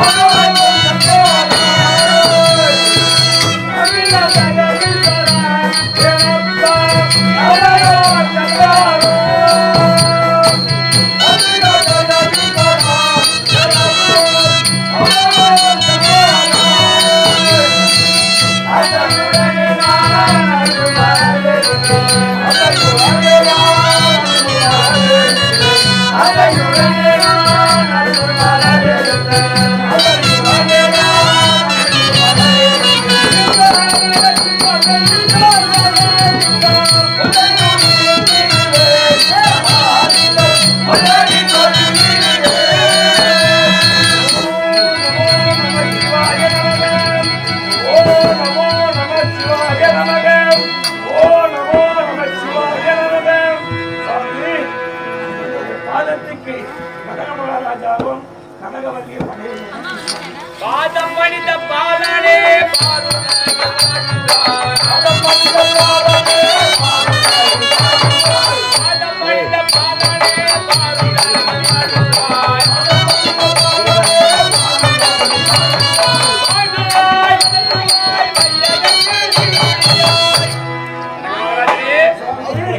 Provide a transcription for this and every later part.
Oh, பாதத்துக்கு கனக மகாராஜாவும் கனகவல்லியும் பாதம் பணிந்த பாதனே பாதம் பணிந்த பாதனே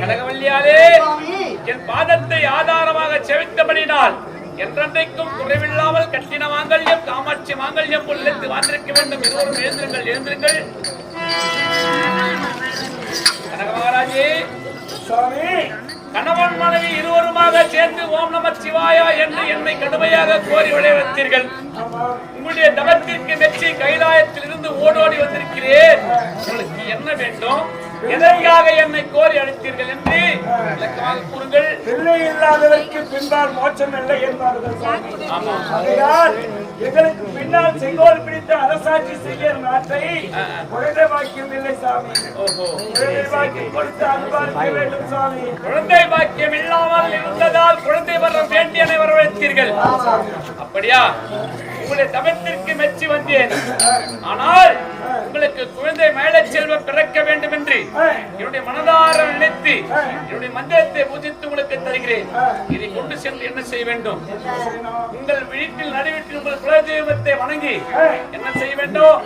கனகவல்லியாலே என் பாதத்தை செவித்தபடினால் என்றென்றைக்கும் குறைவில்லாமல் கட்டின மாங்கல்யம் காமாட்சி மாங்கல்யம் உள்ளத்து வாழ்ந்திருக்க வேண்டும். எல்லோரும் எழுந்திருங்கள் எழுந்திருங்கள். கனக மகாராஜே சுவாமி கணவன் மனைவி இருவருமாக சேர்ந்து ஓம் நம சிவாயா என்று என்னை கடுமையாக கோரி விளைவித்தீர்கள் உங்களுடைய தவத்திற்கு மெச்சி கைலாயத்தில் இருந்து ஓடோடி வந்திருக்கிறேன். உங்களுக்கு என்ன வேண்டும்? எதற்காக என்னை கோரி அழைத்தீர்கள் என்று விளக்கமாக கூறுங்கள். பிள்ளை இல்லாதவருக்கு பின்னால் மோட்சம் இல்லை என்பார்கள் எங்களுக்கு பின்னால் செங்கோல் பிடித்து அரசாட்சி செய்ய நாட்டை குழந்தை பாக்கியம் இல்லை சாமி. ஓஹோ. குழந்தை பாக்கியம் கொடுத்து அன்பார்க்க வேண்டும் சாமி. குழந்தை பாக்கியம் இல்லாமல் இருந்ததால் குழந்தை வரம் வேண்டியனை வரவழைத்தீர்கள் அப்படியா? உங்களுடைய தவத்திற்கு மெச்சி வந்தேன். ஆனால் உங்களுக்கு குழந்தை மேலே செல்வம் பிறக்க வேண்டும் என்று என்னுடைய மனதார நினைத்து என்னுடைய மந்திரத்தை பூஜித்து உங்களுக்கு தருகிறேன். இதை கொண்டு சென்று என்ன செய்ய வேண்டும்? உங்கள் வீட்டில் நடுவீட்டில் உங்கள் குலதெய்வத்தை வணங்கி என்ன செய்ய வேண்டும்?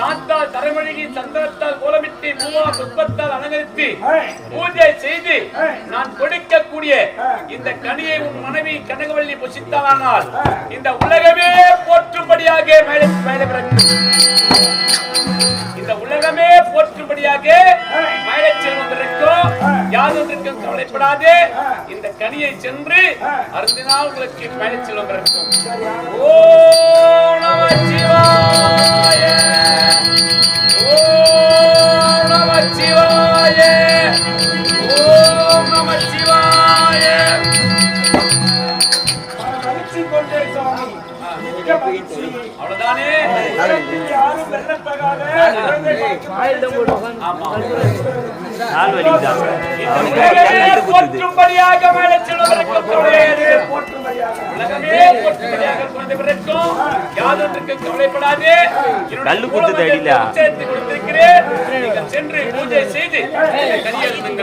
தாத்தால் தரமழகி சந்தனத்தால் கோலமிட்டு பூவா புஷ்பத்தால் அலங்கரித்து பூஜை செய்து நான் கொடுக்கக்கூடிய இந்த கனியை உன் மனைவி கனகவல்லி புசித்தானால் இந்த உலகமே போற்றும்படியாக மேலே மேலே இந்த உலகமே போற்றும்படியாக மேலே இருக்கும். யாதொன்றுக்கும் கவலைப்படாதே. இந்த கனியை சென்று அருந்தினால் உங்களுக்கு மேலே செல்வம் இருக்கும். ஓ நம சிவாய. ஓம் நம சிவாய. ஓம் நம சிவாய. மகிழ்ச்சி கொண்டே சுவாமி. மகிழ்ச்சி. அவ்வளவுதானே யாரும் வெல்லத்தகாத நாள் வலிக்குதான் போற்றும்படியாக மேலே செல்வதற்கு உலகமே போற்றும்படியாக யாதொன்றுக்கு கவலைப்படாதே. கல்லு சேர்த்து கொடுத்திருக்கிறேன். நீங்கள் சென்று பூஜை செய்து இந்த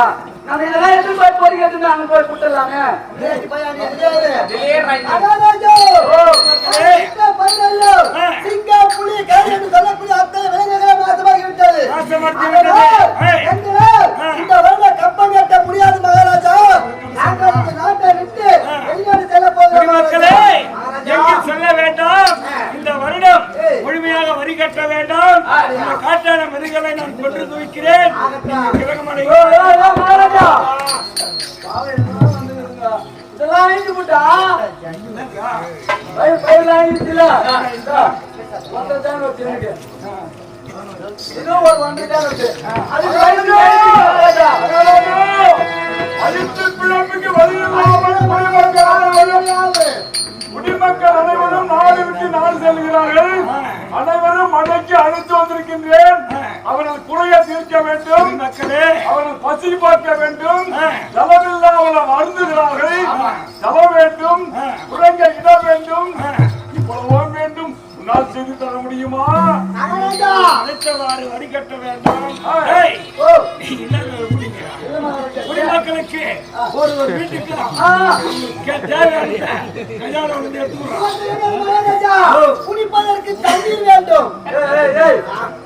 கடத்த இன்னும் ஒரு தான் இருக்கு குடிமக்கள் அனைவரும் நாடு விட்டு நாடு செல்கிறார்கள். அனைவரும் மழைக்கு அழைத்து வந்திருக்கின்றேன். அவர்கள் குறைய தீர்க்க வேண்டும். மக்களே அவர்கள் பசி பார்க்க வேண்டும். ஜலமில்லாமல் வருந்துகிறார்கள் ஜலம் வேண்டும். குறைங்க இடம் வேண்டும். இவ்வளவோ வேண்டும். உன்னால் செய்து தர முடியுமா? அழைத்தவாறு வடிகட்ட வேண்டாம்? குடிமக்களுக்கு ஒரு ஒரு வீட்டுக்கு குடிப்பதற்கு தண்ணீர் வேண்டும்.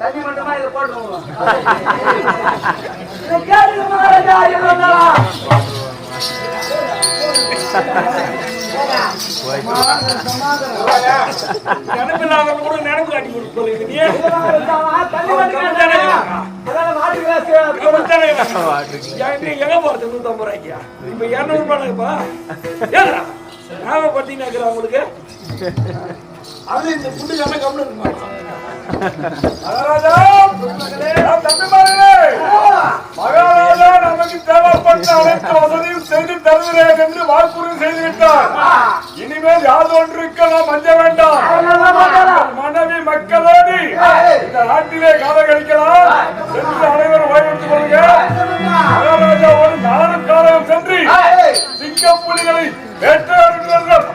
தண்ணி மட்டுமா இதை போட்டுருவோம் கேளுங்க மகாராஜா எங்க போறது நூத்தம்பது ரூபாய்க்கு இப்ப இருநூறு ஏன்னா நாம இருக்கிற உங்களுக்கு அது இந்த புண்டு என்ன கம்மிட்டு மகாராஜா நமக்கு தேவைப்பட்ட அனைத்து வசதியும் செய்து தருகிறேன் என்று வாக்குறுதி செய்து விட்டார் இனிமேல் யாது நாம் அஞ்ச வேண்டாம். மனைவி மக்களோடு இந்த நாட்டிலே காலம் கழிக்கலாம் சென்று அனைவரும் ஓய்வெடுத்துக் கொள்ளுங்க மகாராஜா ஒரு காலம் சென்று சிங்கப்புலிகளை வேட்டையாடுகிறார்கள்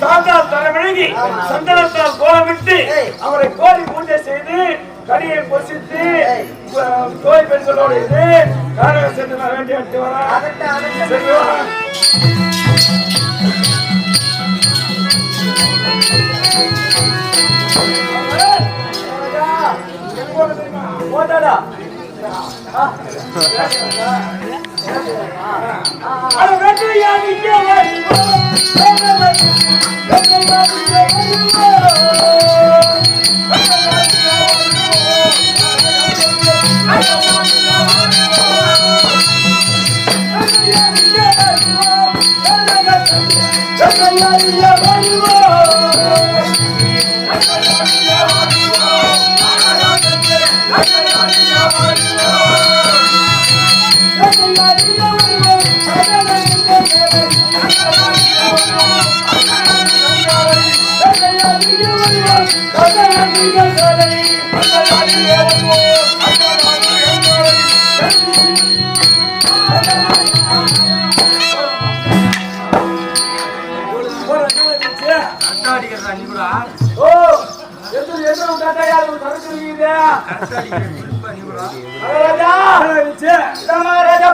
சாந்தால் தலைவிழுங்கி சந்தனத்தால் கோலமிட்டு அவரை கோரி பூஜை செய்து கனியை பொசித்து தோய் பெண்களோடு இது காரக சென்று நான் வேண்டி வரேன். போட்டாடா அட வெற்றியா நிக்க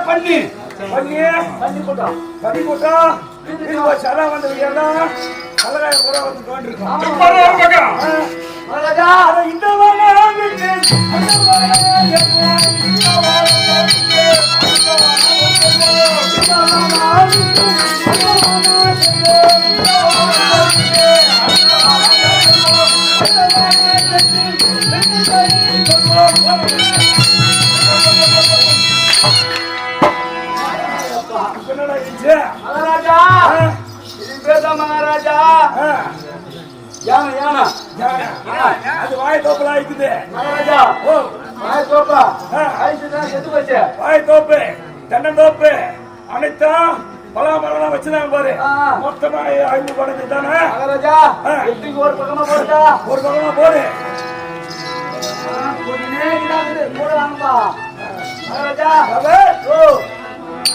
பண்ணி பண்ணி பண்ணி போட்டோம் பண்ணி போட்டோம் வந்து கலராய கூட வந்து அதை இந்த மகாராஜா மகாராஜா. யானை யானை. அது வாய் தோப்பலா இருக்குது. மகாராஜா ஓ. வாய் தோப்பா. செத்து போச்சு. வாய் தோப்பு தென்னந்தோப்பு அனைத்தும் பலாமரம் வச்சுதான் பாரு. மொத்தமா ஐந்து படத்து தானே? மகாராஜா எட்டுக்கு ஒரு பக்கமா போடுதா? ஒரு பக்கமா போடு. மகாராஜா. ஓ.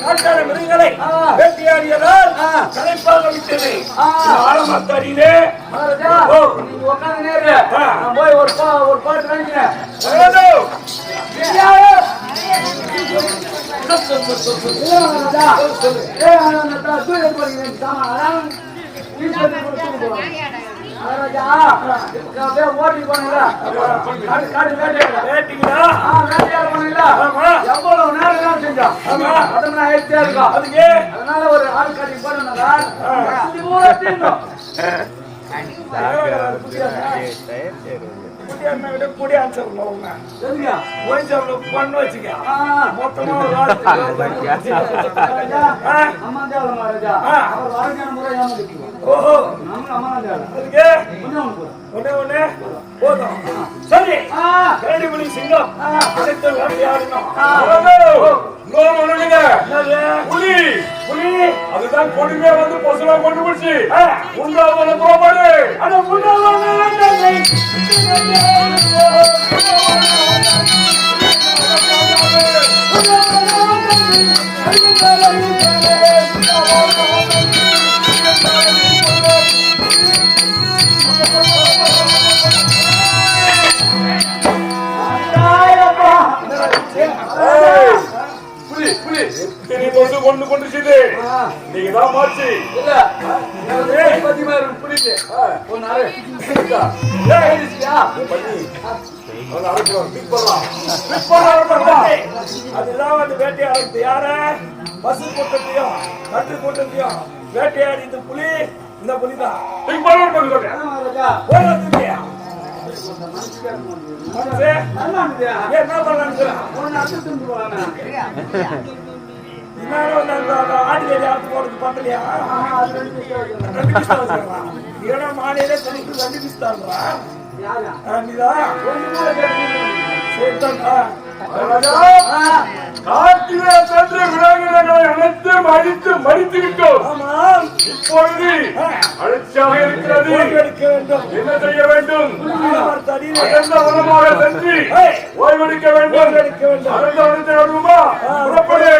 காட்டான மிருகங்களை வேட்டையாடியதால் களைப்பாக விட்டது. ஆழமாத்தாடியிலே ஓ. போய் ஒரு ஒரு பாட்டு நினைக்கிறேன் மகாராஜா, வேட்டைங்களா? ஆமா. ஆமா. அதுக்கு அதனால ஒரு ஆள் காட்டி குடியாரனை விட குடியாரன் சொல்லணும் உங்க. போய் சொல்லணும், பண்ணு வச்சுக்க. மொத்தமா ஒரு. அவர் வாழ்க்கையான முறை ஓஹோ. நம்ம அதுக்கு? ஒண்ணே ஒண்ணு போதும். சரி. சிங்கம்? புலி. அதுதான் கொடுமையா வந்து பசுவா கொண்டு போச்சு. ஆ. உண்டாவது முன்னவன வேண்டனை. புலி. புலி திரி கொண்டு கொண்டு கொண்டுச்சுது தான் மாச்சு அதுதான் வந்து வேட்டையாடுறது யார? பசு கூட்டத்தையும் கட்டு கூட்டத்தையும் வேட்டையாடி இந்த புலி இந்த இருந்துச்சு ஏன் என்ன பண்ணலான்னு ஒன்று அத்து திண்டு போறானே இன்னாலும் வந்து அந்த அந்த ஆடு வேலையை அறுத்து போறது பண்ணலையா அது ரெண்டு நீதான் ஒன்று கூட கேட்டு சரிதான்டா காட்டிலே சென்று அனைத்தும் அழித்து மடித்து விட்டோம் ஆமா. இப்பொழுது அழைச்சியாக இருக்கிறது. எடுக்க வேண்டும். என்ன செய்ய வேண்டும்? அடர்ந்த வனமாக சென்று ஓய்வெடுக்க வேண்டும். அடர்ந்த வனத்தை வருமா புறப்படு.